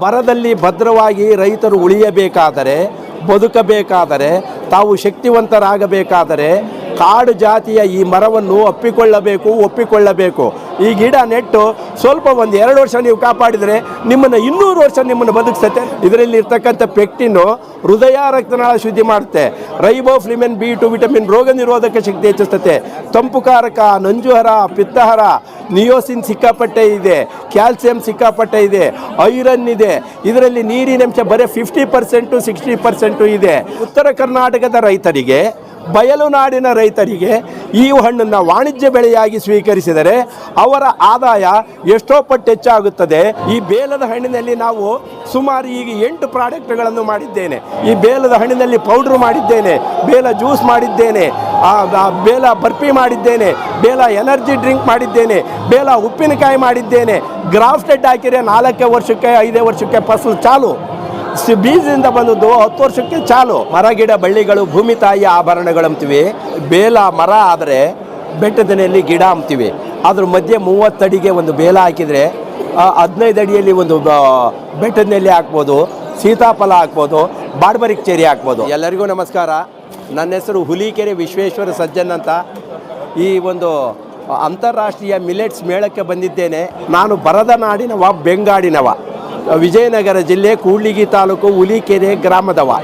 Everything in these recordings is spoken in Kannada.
ಬರದಲ್ಲಿ ಭದ್ರವಾಗಿ ರೈತರು ಉಳಿಯಬೇಕಾದರೆ ಬದುಕಬೇಕಾದರೆ ತಾವು ಶಕ್ತಿವಂತರಾಗಬೇಕಾದರೆ ಕಾಡು ಜಾತಿಯ ಈ ಮರವನ್ನು ಒಪ್ಪಿಕೊಳ್ಳಬೇಕು ಒಪ್ಪಿಕೊಳ್ಳಬೇಕು. ಈ ಗಿಡ ನೆಟ್ಟು ಸ್ವಲ್ಪ ಒಂದು ಎರಡು ವರ್ಷ ನೀವು ಕಾಪಾಡಿದರೆ ನಿಮ್ಮನ್ನು ಇನ್ನೂರು ವರ್ಷ ನಿಮ್ಮನ್ನು ಬದುಕಿಸುತ್ತೆ. ಇದರಲ್ಲಿ ಇರ್ತಕ್ಕಂಥ ಪೆಕ್ಟಿನ್ನು ಹೃದಯ ರಕ್ತನಾಳ ಶುದ್ಧಿ ಮಾಡುತ್ತೆ ರೈಬೋಫ್ಲಿಮೆನ್ ಬಿ ಟು ವಿಟಮಿನ್ ರೋಗ ನಿರೋಧಕ ಶಕ್ತಿ ಹೆಚ್ಚಿಸುತ್ತೆ. ತಂಪುಕಾರಕ, ನಂಜುಹರ, ಪಿತ್ತಹರ, ನಿಯೋಸಿನ್ ಸಿಕ್ಕಾಪಟ್ಟೆ ಇದೆ. ಕ್ಯಾಲ್ಸಿಯಂ ಸಿಕ್ಕಾಪಟ್ಟೆ ಇದೆ. ಐರನ್ ಇದೆ. ಇದರಲ್ಲಿ ನೀರಿನಂಶ ಬರೀ ಫಿಫ್ಟಿ ಪರ್ಸೆಂಟು ಸಿಕ್ಸ್ಟಿ ಪರ್ಸೆಂಟು ಇದೆ. ಉತ್ತರ ಕರ್ನಾಟಕದ ರೈತರಿಗೆ ಬಯಲು ನಾಡಿನ ರೈತರಿಗೆ ಈ ಹಣ್ಣನ್ನು ವಾಣಿಜ್ಯ ಬೆಳೆಯಾಗಿ ಸ್ವೀಕರಿಸಿದರೆ ಅವರ ಆದಾಯ ಎಷ್ಟೋ ಪಟ್ಟು ಹೆಚ್ಚಾಗುತ್ತದೆ. ಈ ಬೇಲದ ಹಣ್ಣಿನಲ್ಲಿ ನಾವು ಸುಮಾರು ಈಗ ಎಂಟು ಪ್ರಾಡಕ್ಟ್ಗಳನ್ನು ಮಾಡಿದ್ದೇನೆ. ಈ ಬೇಲದ ಹಣ್ಣಿನಲ್ಲಿ ಪೌಡ್ರ್ ಮಾಡಿದ್ದೇನೆ, ಬೇಲ ಜ್ಯೂಸ್ ಮಾಡಿದ್ದೇನೆ ಬೇಲ ಬರ್ಫಿ ಮಾಡಿದ್ದೇನೆ, ಬೇಲ ಎನರ್ಜಿ ಡ್ರಿಂಕ್ ಮಾಡಿದ್ದೇನೆ, ಬೇಲ ಉಪ್ಪಿನಕಾಯಿ ಮಾಡಿದ್ದೇನೆ. ಗ್ರಾಫ್ಟೆಡ್ ಹಾಕಿದರೆ ನಾಲ್ಕೇ ವರ್ಷಕ್ಕೆ, ಐದೇ ವರ್ಷಕ್ಕೆ ಫಸಲು ಚಾಲು. ಬೀಜದಿಂದ ಬಂದದ್ದು ಹತ್ತು ವರ್ಷಕ್ಕೆ ಚಾಲು. ಮರ, ಗಿಡ, ಬಳ್ಳಿಗಳು, ಭೂಮಿ ತಾಯಿಯ ಆಭರಣಗಳು ಅಂತೀವಿ. ಬೇಲ, ಮರ ಆದರೆ ಬೆಟ್ಟದನೆಯಲ್ಲಿ ಗಿಡ ಅಂತೀವಿ. ಅದ್ರ ಮಧ್ಯೆ ಮೂವತ್ತಡಿಗೆ ಒಂದು ಬೇಲ ಹಾಕಿದರೆ ಹದಿನೈದು ಅಡಿಯಲ್ಲಿ ಒಂದು ಬೆಟ್ಟದನೆಯಲ್ಲಿ ಹಾಕ್ಬೋದು, ಸೀತಾಫಲ ಹಾಕ್ಬೋದು, ಬಾಡ್ಬರಿಕ್ ಚೇರಿ ಹಾಕ್ಬೋದು. ಎಲ್ಲರಿಗೂ ನಮಸ್ಕಾರ. ನನ್ನ ಹೆಸರು ಹುಲಿಕೆರೆ ವಿಶ್ವೇಶ್ವರ ಸಜ್ಜನ್ ಅಂತ. ಈ ಒಂದು ಅಂತಾರಾಷ್ಟ್ರೀಯ ಮಿಲೆಟ್ಸ್ ಮೇಳಕ್ಕೆ ಬಂದಿದ್ದೇನೆ. ನಾನು ಬರದ ನಾಡಿನವ, ಬೆಂಗಾಡಿನವ. ವಿಜಯನಗರ ಜಿಲ್ಲೆ ಕೂಡ್ಲಿಗಿ ತಾಲೂಕು ಹುಲಿಕೆರೆ ಗ್ರಾಮದವ.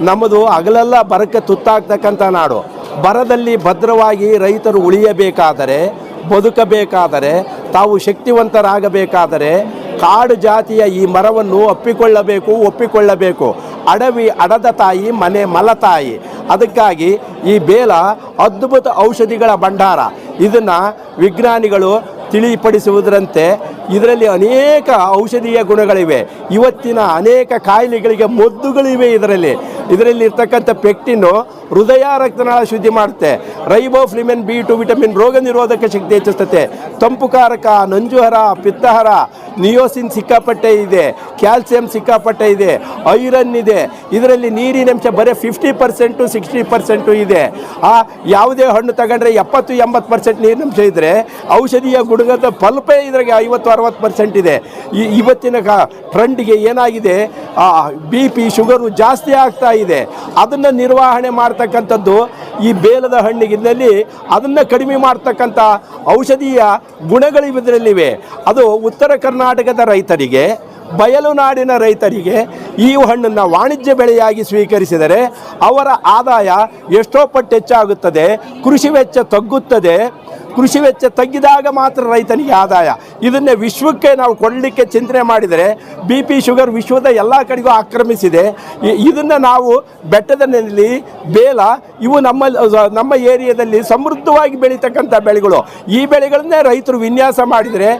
ನಮ್ಮದು ಹಗಲೆಲ್ಲ ಬರಕ್ಕೆ ತುತ್ತಾಗ್ತಕ್ಕಂಥ ನಾಡು. ಬರದಲ್ಲಿ ಭದ್ರವಾಗಿ ರೈತರು ಉಳಿಯಬೇಕಾದರೆ, ಬದುಕಬೇಕಾದರೆ, ತಾವು ಶಕ್ತಿವಂತರಾಗಬೇಕಾದರೆ, ಕಾಡು ಜಾತಿಯ ಈ ಮರವನ್ನು ಒಪ್ಪಿಕೊಳ್ಳಬೇಕು ಒಪ್ಪಿಕೊಳ್ಳಬೇಕು. ಅಡವಿ ಅಡದ ತಾಯಿ, ಮನೆ ಮಲತಾಯಿ ಅದಕ್ಕಾಗಿ ಈ ಬೇಲ ಅದ್ಭುತ ಔಷಧಿಗಳ ಭಂಡಾರ. ಇದನ್ನು ವಿಜ್ಞಾನಿಗಳು ತಿಳಿಪಡಿಸುವುದರಂತೆ ಇದರಲ್ಲಿ ಅನೇಕ ಔಷಧೀಯ ಗುಣಗಳಿವೆ. ಇವತ್ತಿನ ಅನೇಕ ಕಾಯಿಲೆಗಳಿಗೆ ಮದ್ದುಗಳಿವೆ ಇದರಲ್ಲಿ. ಇದರಲ್ಲಿ ಇರ್ತಕ್ಕಂಥ ಪೆಕ್ಟಿನ್ನು ಹೃದಯ ರಕ್ತನಾಳ ಶುದ್ಧಿ ಮಾಡುತ್ತೆ. ರೈಬೋಫ್ಲಿಮೆನ್ ಬಿ ಟು ವಿಟಮಿನ್ ರೋಗ ನಿರೋಧಕ ಶಕ್ತಿ ಹೆಚ್ಚಿಸ್ತತೆ. ತಂಪುಕಾರಕ, ನಂಜುಹರ, ಪಿತ್ತಹರ ನಿಯೋಸಿನ್ ಸಿಕ್ಕಾಪಟ್ಟೆ ಇದೆ, ಕ್ಯಾಲ್ಸಿಯಂ ಸಿಕ್ಕಾಪಟ್ಟೆ ಇದೆ, ಐರನ್ ಇದೆ. ಇದರಲ್ಲಿ ನೀರಿನಂಶ ಬರೀ ಫಿಫ್ಟಿ ಪರ್ಸೆಂಟು, ಸಿಕ್ಸ್ಟಿ ಪರ್ಸೆಂಟು ಇದೆ. ಆ ಯಾವುದೇ ಹಣ್ಣು ತಗೊಂಡ್ರೆ ಎಪ್ಪತ್ತು, ಎಂಬತ್ತು ಪರ್ಸೆಂಟ್ ನೀರಿನಂಶ ಇದ್ದರೆ ಔಷಧೀಯ ಗುಣಗತ ಪಲ್ಪೇ ಇದ್ರಾಗೆ ಐವತ್ತು, ಅರವತ್ತು ಪರ್ಸೆಂಟ್ ಇದೆ. ಈ ಇವತ್ತಿನ ಕ ಟ್ರೆಂಡ್ಗೆ ಏನಾಗಿದೆ? ಬಿ ಪಿ ಶುಗರು ಜಾಸ್ತಿ ಆಗ್ತಾ ಇದೆ. ಅದನ್ನು ನಿರ್ವಹಣೆ ಮಾಡ್ತಕ್ಕಂಥದ್ದು ಈ ಬೇಲದ ಹಣ್ಣಿಗಿನಲ್ಲಿ ಅದನ್ನು ಕಡಿಮೆ ಮಾಡ್ತಕ್ಕಂಥ ಔಷಧೀಯ ಗುಣಗಳಿವೆ ಇದರಲ್ಲಿವೆ. ಅದು ಉತ್ತರ ಕರ್ನಾಟಕದ ರೈತರಿಗೆ, ಬಯಲು ನಾಡಿನ ರೈತರಿಗೆ ಈ ಹಣ್ಣನ್ನು ವಾಣಿಜ್ಯ ಬೆಳೆಯಾಗಿ ಸ್ವೀಕರಿಸಿದರೆ ಅವರ ಆದಾಯ ಎಷ್ಟೋ ಪಟ್ಟು ಹೆಚ್ಚಾಗುತ್ತದೆ, ಕೃಷಿ ವೆಚ್ಚ ತಗ್ಗುತ್ತದೆ. ಕೃಷಿ ವೆಚ್ಚ ತಗ್ಗಿದಾಗ ಮಾತ್ರ ರೈತನಿಗೆ ಆದಾಯ. ಇದನ್ನೇ ವಿಶ್ವಕ್ಕೆ ನಾವು ಕೊಡಲಿಕ್ಕೆ ಚಿಂತನೆ ಮಾಡಿದರೆ ಬಿ ಪಿ ಶುಗರ್ ವಿಶ್ವದ ಎಲ್ಲ ಕಡೆಗೂ ಆಕ್ರಮಿಸಿದೆ. ಇದನ್ನು ನಾವು ಬೆಟ್ಟದ ನೆಲ್ಲಿ ಬೇಲ, ಇವು ನಮ್ಮ ನಮ್ಮ ಏರಿಯಾದಲ್ಲಿ ಸಮೃದ್ಧವಾಗಿ ಬೆಳೀತಕ್ಕಂಥ ಬೆಳೆಗಳು. ಈ ಬೆಳೆಗಳನ್ನೇ ರೈತರು ವಿನ್ಯಾಸ ಮಾಡಿದರೆ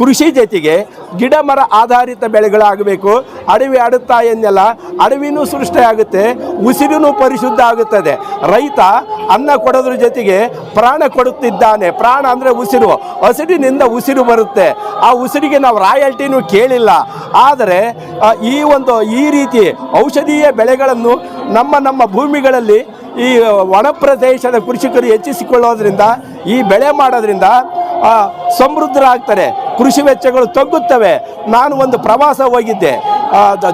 ಕೃಷಿ ಜೊತೆಗೆ ಗಿಡ ಮರ ಆಧಾರಿತ ಬೆಳೆಗಳಾಗಬೇಕು. ಅಡವಿ ಅಡುತ್ತಾ ಎನ್ನೆಲ್ಲ, ಅಡವಿನೂ ಸೃಷ್ಟಿಯಾಗುತ್ತೆ, ಉಸಿರಿನೂ ಪರಿಶುದ್ಧ ಆಗುತ್ತದೆ. ರೈತ ಅನ್ನ ಕೊಡೋದ್ರ ಜೊತೆಗೆ ಪ್ರಾಣ ಕೊಡುತ್ತಿದ್ದಾನೆ. ಪ್ರಾಣ ಅಂದರೆ ಉಸಿರು. ಹಸಿರಿನಿಂದ ಉಸಿರು ಬರುತ್ತೆ. ಆ ಉಸಿರಿಗೆ ನಾವು ರಾಯಲ್ಟಿನೂ ಕೇಳಿಲ್ಲ. ಆದರೆ ಈ ಒಂದು, ಈ ರೀತಿ ಔಷಧೀಯ ಬೆಳೆಗಳನ್ನು ನಮ್ಮ ನಮ್ಮ ಭೂಮಿಗಳಲ್ಲಿ ಈ ಒಣ ಪ್ರದೇಶದ ಕೃಷಿಕರು ಹೆಚ್ಚಿಸಿಕೊಳ್ಳೋದ್ರಿಂದ, ಈ ಬೆಳೆ ಮಾಡೋದ್ರಿಂದ ಸಮೃದ್ಧರಾಗ್ತಾರೆ. ಕೃಷಿ ವೆಚ್ಚಗಳು ತಗ್ಗುತ್ತವೆ. ನಾನು ಒಂದು ಪ್ರವಾಸ ಹೋಗಿದ್ದೆ.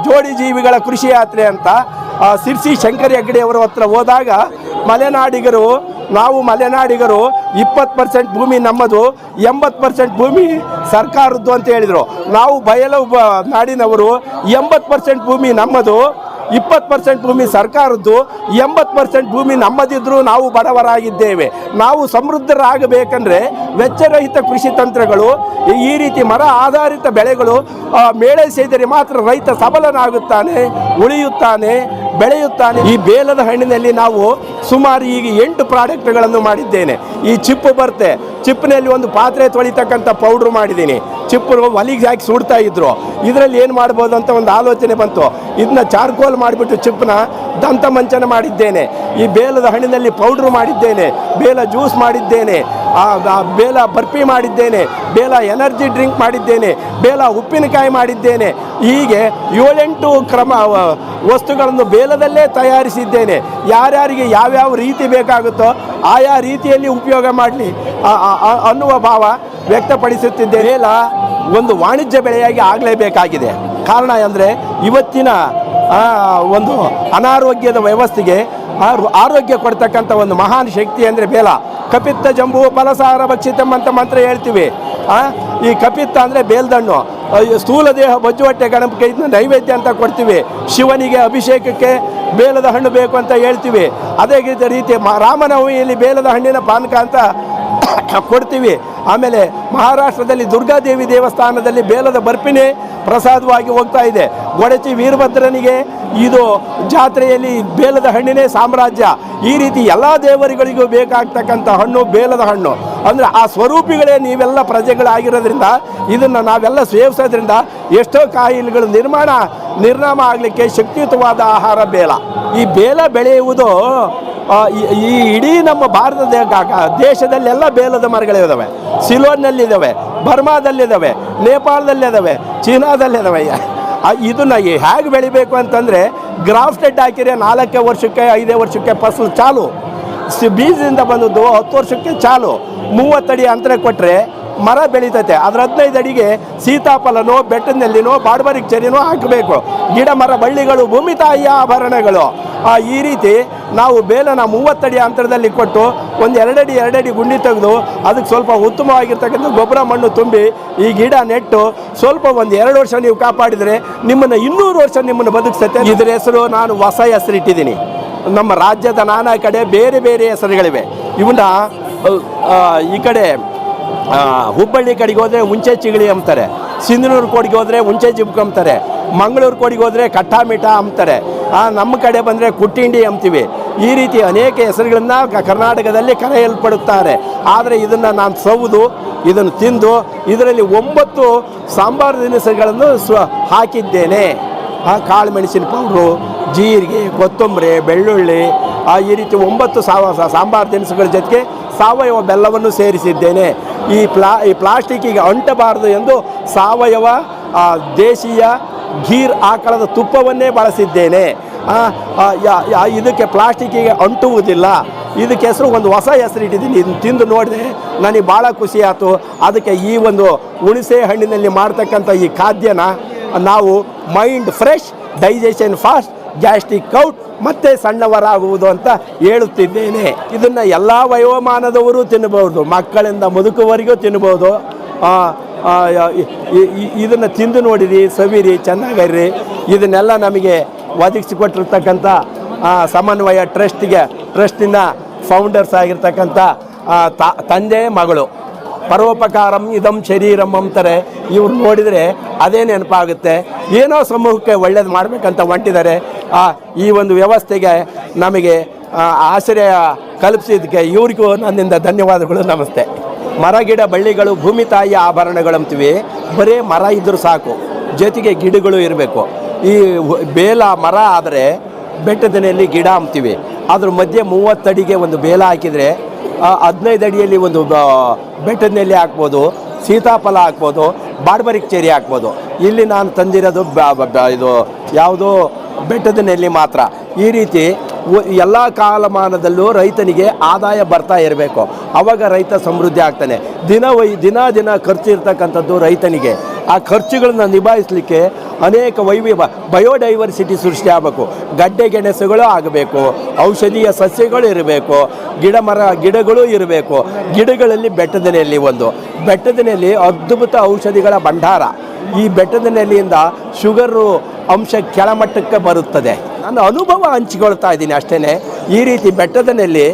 ಜೋಡಿ ಜೀವಿಗಳ ಕೃಷಿ ಯಾತ್ರೆ ಅಂತ ಸಿರ್ಸಿ ಶಂಕರಿ ಹೆಗ್ಗಡೆ ಅವರ ಹತ್ರ ಹೋದಾಗ ಮಲೆನಾಡಿಗರು ನಾವು ಮಲೆನಾಡಿಗರು ಇಪ್ಪತ್ತು ಪರ್ಸೆಂಟ್ ಭೂಮಿ ನಮ್ಮದು, ಎಂಬತ್ತು ಪರ್ಸೆಂಟ್ ಭೂಮಿ ಸರ್ಕಾರದ್ದು ಅಂತ ಹೇಳಿದರು. ನಾವು ಬಯಲು ನಾಡಿನವರು ಎಂಬತ್ತು ಪರ್ಸೆಂಟ್ ಭೂಮಿ ನಮ್ಮದು, ಇಪ್ಪತ್ತು ಪರ್ಸೆಂಟ್ ಭೂಮಿ ಸರ್ಕಾರದ್ದು, ಎಂಬತ್ತು ಪರ್ಸೆಂಟ್ ಭೂಮಿ ನಮ್ಮದಿದ್ದರೂ ನಾವು ಬಡವರಾಗಿದ್ದೇವೆ. ನಾವು ಸಮೃದ್ಧರಾಗಬೇಕಂದ್ರೆ ವೆಚ್ಚರಹಿತ ಕೃಷಿ ತಂತ್ರಗಳು, ಈ ರೀತಿ ಮರ ಆಧಾರಿತ ಬೆಳೆಗಳು ಮೇಳೆ ಮೇಳೈಸಿದರೆ ಮಾತ್ರ ರೈತ ಸಬಲನಾಗುತ್ತಾನೆ, ಉಳಿಯುತ್ತಾನೆ ಬೆಳೆಯುತ್ತಾನೆ. ಈ ಬೇಲದ ಹಣ್ಣಿನಲ್ಲಿ ನಾವು ಸುಮಾರು ಈಗ ಎಂಟು ಪ್ರಾಡಕ್ಟ್ಗಳನ್ನು ಮಾಡಿದ್ದೇನೆ. ಈ ಚಿಪ್ಪು ಬರುತ್ತೆ ಚಿಪ್ಪಿನಲ್ಲಿ ಒಂದು ಪಾತ್ರೆ ತೊಳಿತಕ್ಕಂಥ ಪೌಡ್ರ್ ಮಾಡಿದ್ದೀನಿ. ಚಿಪ್ಪು ಒಲಿಗೆ ಹಾಕಿ ಸುಡ್ತಾ ಇದ್ರು. ಇದರಲ್ಲಿ ಏನು ಮಾಡ್ಬೋದು ಅಂತ ಒಂದು ಆಲೋಚನೆ ಬಂತು. ಇದನ್ನ ಚಾರ್ಕೋಲ್ ಮಾಡಿಬಿಟ್ಟು ಚಿಪ್ಪನ್ನ ದಂತ ಮಂಚನ ಮಾಡಿದ್ದೇನೆ. ಈ ಬೇಲದ ಹಣ್ಣಿನಲ್ಲಿ ಪೌಡ್ರ್ ಮಾಡಿದ್ದೇನೆ. ಬೇಲ ಜ್ಯೂಸ್ ಮಾಡಿದ್ದೇನೆ. ಬೇಲ ಬರ್ಫಿ ಮಾಡಿದ್ದೇನೆ, ಬೇಲ ಎನರ್ಜಿ ಡ್ರಿಂಕ್ ಮಾಡಿದ್ದೇನೆ, ಬೇಲ ಉಪ್ಪಿನಕಾಯಿ ಮಾಡಿದ್ದೇನೆ. ಹೀಗೆ ಏಳೆಂಟು ಕ್ರಮ ವಸ್ತುಗಳನ್ನು ಬೇಲದಲ್ಲೇ ತಯಾರಿಸಿದ್ದೇನೆ. ಯಾರ್ಯಾರಿಗೆ ಯಾವ್ಯಾವ ರೀತಿ ಬೇಕಾಗುತ್ತೋ ಆಯಾ ರೀತಿಯಲ್ಲಿ ಉಪಯೋಗ ಮಾಡಲಿ ಅನ್ನುವ ಭಾವ ವ್ಯಕ್ತಪಡಿಸುತ್ತಿದ್ದೆ ಬೇಲ ಒಂದು ವಾಣಿಜ್ಯ ಬೆಳೆಯಾಗಿ ಆಗಲೇಬೇಕಾಗಿದೆ. ಕಾರಣ ಅಂದರೆ ಇವತ್ತಿನ ಒಂದು ಅನಾರೋಗ್ಯದ ವ್ಯವಸ್ಥೆಗೆ ಆರೋಗ್ಯ ಕೊಡ್ತಕ್ಕಂಥ ಒಂದು ಮಹಾನ್ ಶಕ್ತಿ ಅಂದರೆ ಬೇಲ. ಕಪಿತ್ತ ಜಂಬು ಫಲಸಾರ ಭಕ್ಷಿತಂ ಅಂತ ಮಂತ್ರ ಹೇಳ್ತೀವಿ. ಈ ಕಪಿತ್ತ ಅಂದರೆ ಬೇಲ್ದಣ್ಣು. ಸ್ಥೂಲ ದೇಹ ಬೊಜ್ಜು ಹೊಟ್ಟೆ ಗಣಪಕ್ಕೆ ಇದನ್ನ ನೈವೇದ್ಯ ಅಂತ ಕೊಡ್ತೀವಿ. ಶಿವನಿಗೆ ಅಭಿಷೇಕಕ್ಕೆ ಬೇಲದ ಹಣ್ಣು ಬೇಕು ಅಂತ ಹೇಳ್ತೀವಿ. ಅದೇ ರೀತಿ ರಾಮನವಮಿಯಲ್ಲಿ ಬೇಲದ ಹಣ್ಣಿನ ಪಾನಕ ಅಂತ ಕೊಡ್ತೀವಿ. ಆಮೇಲೆ ಮಹಾರಾಷ್ಟ್ರದಲ್ಲಿ ದುರ್ಗಾದೇವಿ ದೇವಸ್ಥಾನದಲ್ಲಿ ಬೇಲದ ಬರ್ಪಿನೇ ಪ್ರಸಾದವಾಗಿ ಹೋಗ್ತಾ ಇದೆ. ಗೊಡಚಿ ವೀರಭದ್ರನಿಗೆ ಇದು ಜಾತ್ರೆಯಲ್ಲಿ ಬೇಲದ ಹಣ್ಣಿನೇ ಸಾಮ್ರಾಜ್ಯ. ಈ ರೀತಿ ಎಲ್ಲ ದೇವರುಗಳಿಗೂ ಬೇಕಾಗ್ತಕ್ಕಂಥ ಹಣ್ಣು ಬೇಲದ ಹಣ್ಣು. ಅಂದರೆ ಆ ಸ್ವರೂಪಿಗಳೇ ನೀವೆಲ್ಲ ಪ್ರಜೆಗಳಾಗಿರೋದ್ರಿಂದ, ಇದನ್ನು ನಾವೆಲ್ಲ ಸೇವಿಸೋದ್ರಿಂದ ಎಷ್ಟೋ ಕಾಯಿಲೆಗಳು ನಿರ್ಮಾಣ, ನಿರ್ನಾಮ ಆಗಲಿಕ್ಕೆ ಶಕ್ತಿಯುತವಾದ ಆಹಾರ ಬೇಲ. ಈ ಬೇಲ ಬೆಳೆಯುವುದು ಈ- ಇಡೀ ನಮ್ಮ ಭಾರತ ದೇಶದಲ್ಲೆಲ್ಲ ಬೇಲದ ಮರಗಳಿದ್ದಾವೆ ಸಿಲೋನ್ನಲ್ಲಿದ್ದಾವೆ ಬರ್ಮಾದಲ್ಲಿದ್ದಾವೆ ನೇಪಾಳದಲ್ಲಿದ್ದಾವೆ ಚೀನಾದಲ್ಲಿದ್ದಾವೆ ಇದನ್ನ ಹೇಗೆ ಬೆಳಿಬೇಕು ಅಂತಂದರೆ ಗ್ರಾಫ್ಟೆಡ್ ಹಾಕಿದ್ರೆ ನಾಲ್ಕೇ ವರ್ಷಕ್ಕೆ, ಐದೇ ವರ್ಷಕ್ಕೆ ಫಸಲು ಚಾಲು. ಬೀಜದಿಂದ ಬಂದದ್ದು ಹತ್ತು ವರ್ಷಕ್ಕೆ ಚಾಲು. ಮೂವತ್ತಡಿ ಅಂತರ ಕೊಟ್ಟರೆ ಮರ ಬೆಳೀತೈತೆ. ಅದ್ರ ಹದಿನೈದು ಅಡಿಗೆ ಸೀತಾಫಲನೋ ಬೆಟ್ಟದಲ್ಲಿನೋ ಬಾಡ್ಬರಿಕ್ ಚೆರಿನೋ ಹಾಕಬೇಕು. ಗಿಡ ಮರ ಬಳ್ಳಿಗಳು ಭೂಮಿ ತಾಯಿಯ ಆಭರಣಗಳು. ಆ, ಈ ರೀತಿ ನಾವು ಬೇಲನ ಮೂವತ್ತಡಿ ಅಂತರದಲ್ಲಿ ಕೊಟ್ಟು ಒಂದು ಎರಡಡಿ ಎರಡಡಿ ಗುಂಡಿ ತೆಗೆದು ಅದಕ್ಕೆ ಸ್ವಲ್ಪ ಉತ್ತಮವಾಗಿರ್ತಕ್ಕಂಥ ಗೊಬ್ಬರ ಮಣ್ಣು ತುಂಬಿ ಈ ಗಿಡ ನೆಟ್ಟು ಸ್ವಲ್ಪ ಒಂದು ಎರಡು ವರ್ಷ ನೀವು ಕಾಪಾಡಿದರೆ ನಿಮ್ಮನ್ನು ಇನ್ನೂರು ವರ್ಷ ನಿಮ್ಮನ್ನು ಬದುಕಿಸುತ್ತೆ. ಇದರ ಹೆಸರು ನಾನು ಹೊಸ ಹೆಸರು ಇಟ್ಟಿದ್ದೀನಿ ನಮ್ಮ ರಾಜ್ಯದ ನಾನಾ ಕಡೆ ಬೇರೆ ಬೇರೆ ಹೆಸರುಗಳಿವೆ. ಇವನ್ನ ಈ ಕಡೆ ಹುಬ್ಬಳ್ಳಿ ಕಡೆಗೆ ಹೋದರೆ ಹುಂಚೆ ಚಿಗಳಿ ಅಂತಾರೆ ಸಿಂಧನೂರು ಕೋಡಿಗೆ ಹೋದರೆ ಹುಂಚೆ ಜಿಬ್ಕು ಅಂತಾರೆ ಮಂಗಳೂರು ಕೋಡಿಗೆ ಹೋದರೆ ಕಟ್ಟಾಮಿಟಾ ಅಂತಾರೆ ಆ, ನಮ್ಮ ಕಡೆ ಬಂದರೆ ಕುಟ್ಟಿಂಡಿ ಅಂತೀವಿ ಈ ರೀತಿ ಅನೇಕ ಹೆಸರುಗಳನ್ನು ಕರ್ನಾಟಕದಲ್ಲಿ ಕರೆಯಲ್ಪಡುತ್ತಾರೆ. ಆದರೆ ಇದನ್ನು ನಾನು ಸೌದು ಇದನ್ನು ತಿಂದು ಇದರಲ್ಲಿ ಒಂಬತ್ತು ಸಾಂಬಾರು ದಿನಸುಗಳನ್ನು ಸ್ವ ಹಾಕಿದ್ದೇನೆ. ಕಾಳು ಮೆಣಸಿನ ಪೌಡ್ರು ಜೀರಿಗೆ ಕೊತ್ತಂಬರಿ ಬೆಳ್ಳುಳ್ಳಿ ಈ ರೀತಿ ಒಂಬತ್ತು ಸಾವ ಸಾಂಬಾರು ದಿನಸುಗಳ ಜೊತೆಗೆ ಸಾವಯವ ಬೆಲ್ಲವನ್ನು ಸೇರಿಸಿದ್ದೇನೆ. ಈ ಪ್ಲಾ, ಈ ಪ್ಲಾಸ್ಟಿಕ್ಕಿಗೆ ಅಂಟಬಾರದು ಎಂದು ಸಾವಯವ ದೇಶೀಯ ಗೀರ್ ಆಕಳದ ತುಪ್ಪವನ್ನೇ ಬಳಸಿದ್ದೇನೆ. ಇದಕ್ಕೆ ಪ್ಲಾಸ್ಟಿಕ್ಕಿಗೆ ಅಂಟುವುದಿಲ್ಲ. ಇದಕ್ಕೆ ಹೆಸರು ಒಂದು ಹೊಸ ಹೆಸರು ಇಟ್ಟಿದ್ದೀನಿ. ಇದನ್ನು ತಿಂದು ನೋಡಿದೆ ನನಗೆ ಭಾಳ ಖುಷಿ ಆಯಿತು. ಅದಕ್ಕೆ ಈ ಒಂದು ಹುಣಸೆ ಹಣ್ಣಿನಲ್ಲಿ ಮಾಡ್ತಕ್ಕಂಥ ಈ ಖಾದ್ಯನ ನಾವು mind fresh digestion fast gastric out ಮತ್ತೆ ಸಣ್ಣವರಾಗುವುದು ಅಂತ ಹೇಳುತ್ತಿದ್ದೇನೆ. ಇದನ್ನು ಎಲ್ಲ ವಯೋಮಾನದವರು ತಿನ್ನಬಹುದು ಮಕ್ಕಳಿಂದ ಮುದುಕುವರಿಗೂ ಇ- ಇದನ್ನು ತಿಂದು ನೋಡಿರಿ, ಸವಿರಿ ಚೆನ್ನಾಗಿರ್ರಿ ಇದನ್ನೆಲ್ಲ ನಮಗೆ ಒದಗಿಸಿಕೊಟ್ಟಿರ್ತಕ್ಕಂಥ ಸಮನ್ವಯ ಟ್ರಸ್ಟಿಗೆ ಟ್ರಸ್ಟಿನ ಫೌಂಡರ್ಸ್ ಆಗಿರ್ತಕ್ಕಂಥ ತಂದೆ, ಮಗಳು. ಪರೋಪಕಾರಂ ಇದಂ ಶರೀರಂ ಅಂತಾರೆ. ಇವ್ರು ನೋಡಿದರೆ ಅದೇ ನೆನಪಾಗುತ್ತೆ. ಏನೋ ಸಮೂಹಕ್ಕೆ ಒಳ್ಳೇದು ಮಾಡಬೇಕಂತ ಹೊಂಟಿದ್ದಾರೆ. ಈ ಒಂದು ವ್ಯವಸ್ಥೆಗೆ ನಮಗೆ ಆಶ್ರಯ ಕಲ್ಪಿಸಿದ್ದಕ್ಕೆ ಇವ್ರಿಗೂ ನನ್ನಿಂದ ಧನ್ಯವಾದಗಳು, ನಮಸ್ತೆ. ಮರ, ಗಿಡ, ಬಳ್ಳಿಗಳು, ಭೂಮಿ ತಾಯಿಯ ಆಭರಣಗಳು ಅಂತೀವಿ ಬರೀ ಮರ ಇದ್ದರೂ ಸಾಕು. ಜೊತೆಗೆ ಗಿಡಗಳು ಇರಬೇಕು. ಈ ಬೇಲ ಮರ ಆದರೆ ಬೆಟ್ಟದನೆಯಲ್ಲಿ ಗಿಡ ಅಂತೀವಿ ಅದ್ರ ಮಧ್ಯೆ ಮೂವತ್ತಡಿಗೆ ಒಂದು ಬೇಲ ಹಾಕಿದರೆ ಹದಿನೈದು ಅಡಿಯಲ್ಲಿ ಒಂದು ಬೆಟ್ಟದನೆಯಲ್ಲಿ ಹಾಕ್ಬೋದು, ಸೀತಾಫಲ ಹಾಕ್ಬೋದು ಬಾಡ್ಬರಿಕ್ ಚೇರಿ ಹಾಕ್ಬೋದು. ಇಲ್ಲಿ ನಾನು ತಂದಿರೋದು ಇದು ಯಾವುದು ಬೆಟ್ಟದ ನೆಲ್ಲಿ ಮಾತ್ರ. ಈ ರೀತಿ ಎಲ್ಲ ಕಾಲಮಾನದಲ್ಲೂ ರೈತನಿಗೆ ಆದಾಯ ಬರ್ತಾ ಇರಬೇಕು. ಅವಾಗ ರೈತ ಸಮೃದ್ಧಿ ಆಗ್ತಾನೆ. ದಿನ ವೈ ದಿನ ದಿನ ಖರ್ಚು ಇರ್ತಕ್ಕಂಥದ್ದು ರೈತನಿಗೆ. ಆ ಖರ್ಚುಗಳನ್ನ ನಿಭಾಯಿಸಲಿಕ್ಕೆ ಅನೇಕ ವೈವಿ ಬಯೋಡೈವರ್ಸಿಟಿ ಸೃಷ್ಟಿ ಆಗಬೇಕು. ಗಡ್ಡೆ ಗೆಣಸುಗಳು ಆಗಬೇಕು. ಔಷಧೀಯ ಸಸ್ಯಗಳು ಇರಬೇಕು. ಗಿಡ ಮರ ಗಿಡಗಳು ಇರಬೇಕು. ಗಿಡಗಳಲ್ಲಿ ಬೆಟ್ಟದನೆಯಲ್ಲಿ ಒಂದು. ಬೆಟ್ಟದನೆಯಲ್ಲಿ ಅದ್ಭುತ ಔಷಧಿಗಳ ಭಂಡಾರ. ಈ ಬೆಟ್ಟದ ನೆಲೆಯಿಂದ ಶುಗರು ಅಂಶ ಕೆಳಮಟ್ಟಕ್ಕೆ ಬರುತ್ತದೆ. ನಾನು ಅನುಭವ ಹಂಚಿಕೊಳ್ತಾ ಇದ್ದೀನಿ ಅಷ್ಟೇ ಈ ರೀತಿ ಬೆಟ್ಟದ ನೆಲ್ಲಿ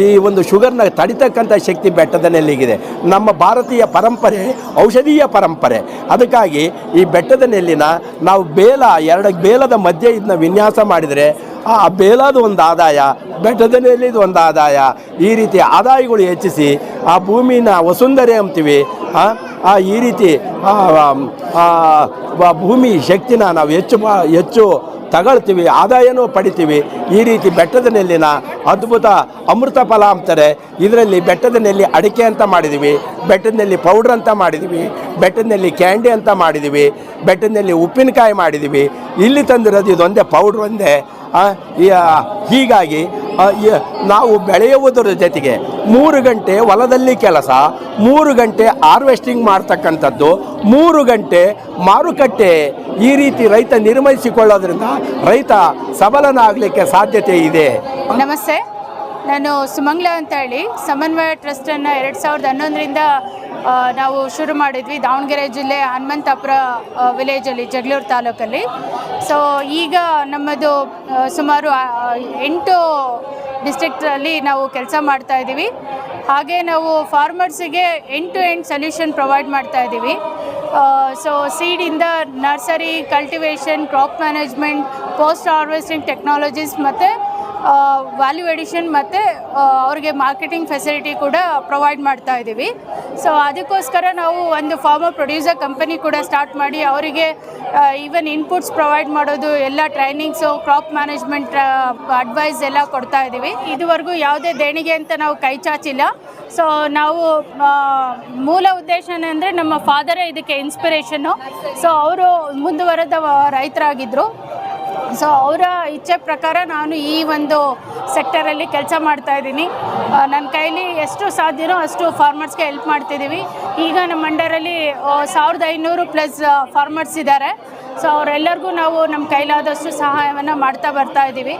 ಈ ಒಂದು ಶುಗರ್ನ ತಡಿತಕ್ಕಂಥ ಶಕ್ತಿ ಬೆಟ್ಟದ ನೆಲ್ಲಿಗಿದೆ ನಮ್ಮ ಭಾರತೀಯ ಪರಂಪರೆ ಔಷಧೀಯ ಪರಂಪರೆ. ಅದಕ್ಕಾಗಿ ಈ ಬೆಟ್ಟದ ನೆಲ್ಲಿನ ನಾವು ಬೇಲ ಎರಡು ಬೇಲದ ಮಧ್ಯೆ ಇದನ್ನ ವಿನ್ಯಾಸ ಮಾಡಿದರೆ ಆ ಬೇಲದ ಒಂದು ಆದಾಯ ಬೆಟ್ಟದ ನೆಲ್ಲಿದು ಒಂದು ಆದಾಯ? ಈ ರೀತಿ ಆದಾಯಗಳು ಹೆಚ್ಚಿಸಿ ಆ ಭೂಮಿನ ವಸುಂಧರೆ ಅಂತೀವಿ ಆ, ಈ ರೀತಿ ಭೂಮಿ ಶಕ್ತಿನ ನಾವು ಹೆಚ್ಚು ಹೆಚ್ಚು ತಗೊಳ್ತೀವಿ, ಆದಾಯನೂ ಪಡಿತೀವಿ. ಈ ರೀತಿ ಬೆಟ್ಟದ ನೆಲ್ಲಿನ ಅದ್ಭುತ ಅಮೃತ ಫಲ ಅಂತಾರೆ ಇದರಲ್ಲಿ ಬೆಟ್ಟದ ನೆಲ್ಲಿ ಅಡಿಕೆ ಅಂತ ಮಾಡಿದ್ದೀವಿ ಬೆಟ್ಟದಲ್ಲಿ ಪೌಡ್ರ್ ಅಂತ ಮಾಡಿದ್ದೀವಿ ಬೆಟ್ಟದಲ್ಲಿ ಕ್ಯಾಂಡಿ ಅಂತ ಮಾಡಿದ್ದೀವಿ ಬೆಟ್ಟದಲ್ಲಿ ಉಪ್ಪಿನಕಾಯಿ ಮಾಡಿದ್ದೀವಿ ಇಲ್ಲಿ ತಂದಿರೋದು ಇದೊಂದೇ ಪೌಡ್ರ್ ಒಂದೇ. ಹೀಗಾಗಿ ನಾವು ಬೆಳೆಯುವುದರ ಜೊತೆಗೆ ಮೂರು ಗಂಟೆ ಹೊಲದಲ್ಲಿ ಕೆಲಸ, ಮೂರು ಗಂಟೆ ಹಾರ್ವೆಸ್ಟಿಂಗ್ ಮಾಡ್ತಕ್ಕಂಥದ್ದು, ಮೂರು ಗಂಟೆ ಮಾರುಕಟ್ಟೆ ಈ ರೀತಿ ರೈತ ನಿರ್ವಹಿಸಿಕೊಳ್ಳೋದ್ರಿಂದ ರೈತ ಸಬಲನಾಗಲಿಕ್ಕೆ ಸಾಧ್ಯತೆ ಇದೆ. ನಮಸ್ತೆ, ನಾನು ಸುಮಂಗ್ಲಾ ಅಂತ ಹೇಳಿ ಸಮನ್ವಯ ಟ್ರಸ್ಟನ್ನು ಎರಡು ಸಾವಿರದ ಹನ್ನೊಂದರಿಂದ ನಾವು ಶುರು ಮಾಡಿದ್ವಿ ದಾವಣಗೆರೆ ಜಿಲ್ಲೆ ಹನುಮಂತಾಪುರ ವಿಲೇಜಲ್ಲಿ ಜಗಳೂರು ತಾಲೂಕಲ್ಲಿ. ಸೊ ಈಗ ನಮ್ಮದು ಸುಮಾರು ಎಂಟು ಡಿಸ್ಟ್ರಿಕ್ಟಲ್ಲಿ ನಾವು ಕೆಲಸ ಮಾಡ್ತಾ ಇದ್ದೀವಿ ಹಾಗೆ ನಾವು ಫಾರ್ಮರ್ಸಿಗೆ end to end solution provide ಮಾಡ್ತಾ ಇದ್ದೀವಿ so ಸೀಡಿಂದ nursery cultivation crop management post harvesting technologies ಮತ್ತು ವ್ಯಾಲ್ಯೂ ಎಡಿಷನ್ ಮತ್ತು ಅವ್ರಿಗೆ ಮಾರ್ಕೆಟಿಂಗ್ ಫೆಸಿಲಿಟಿ ಕೂಡ ಪ್ರೊವೈಡ್ ಮಾಡ್ತಾ ಇದ್ದೀವಿ. ಸೊ ಅದಕ್ಕೋಸ್ಕರ ನಾವು ಒಂದು ಫಾರ್ಮರ್ ಪ್ರೊಡ್ಯೂಸರ್ ಕಂಪನಿ ಕೂಡ ಸ್ಟಾರ್ಟ್ ಮಾಡಿ ಅವರಿಗೆ ಈವನ್ ಇನ್ಪುಟ್ಸ್ ಪ್ರೊವೈಡ್ ಮಾಡೋದು, ಎಲ್ಲ ಟ್ರೈನಿಂಗ್ಸು ಕ್ರಾಪ್ ಮ್ಯಾನೇಜ್ಮೆಂಟ್ ಅಡ್ವೈಸ್ ಎಲ್ಲ ಕೊಡ್ತಾ ಇದ್ದೀವಿ. ಇದುವರೆಗೂ ಯಾವುದೇ ದೇಣಿಗೆ ಅಂತ ನಾವು ಕೈ ಚಾಚಿಲ್ಲ. ಸೊ ನಾವು ಮೂಲ ಉದ್ದೇಶ ಅಂದರೆ ನಮ್ಮ ಫಾದರೇ ಇದಕ್ಕೆ ಇನ್ಸ್ಪಿರೇಷನ್ನು ಸೊ ಅವರು ಮುಂದುವರೆದ ರೈತರಾಗಿದ್ದರು ಸೊ ಅವರ ಇಚ್ಛೆ ಪ್ರಕಾರ ನಾನು ಈ ಒಂದು ಸೆಕ್ಟರಲ್ಲಿ ಕೆಲಸ ಮಾಡ್ತಾ ಇದ್ದೀನಿ. ನನ್ನ ಕೈಲಿ ಎಷ್ಟು ಸಾಧ್ಯನೋ ಅಷ್ಟು ಫಾರ್ಮರ್ಸ್ಗೆ ಹೆಲ್ಪ್ ಮಾಡ್ತಿದ್ದೀವಿ ಈಗ ನಮ್ಮ ಅಂಡರಲ್ಲಿ ಸಾವಿರದ ಐನೂರು ಪ್ಲಸ್ ಫಾರ್ಮರ್ಸ್ ಇದ್ದಾರೆ. ಸೊ ಅವರೆಲ್ಲರಿಗೂ ನಾವು ನಮ್ಮ ಕೈಲಾದಷ್ಟು ಸಹಾಯವನ್ನು ಮಾಡ್ತಾ ಬರ್ತಾ ಇದ್ದೀವಿ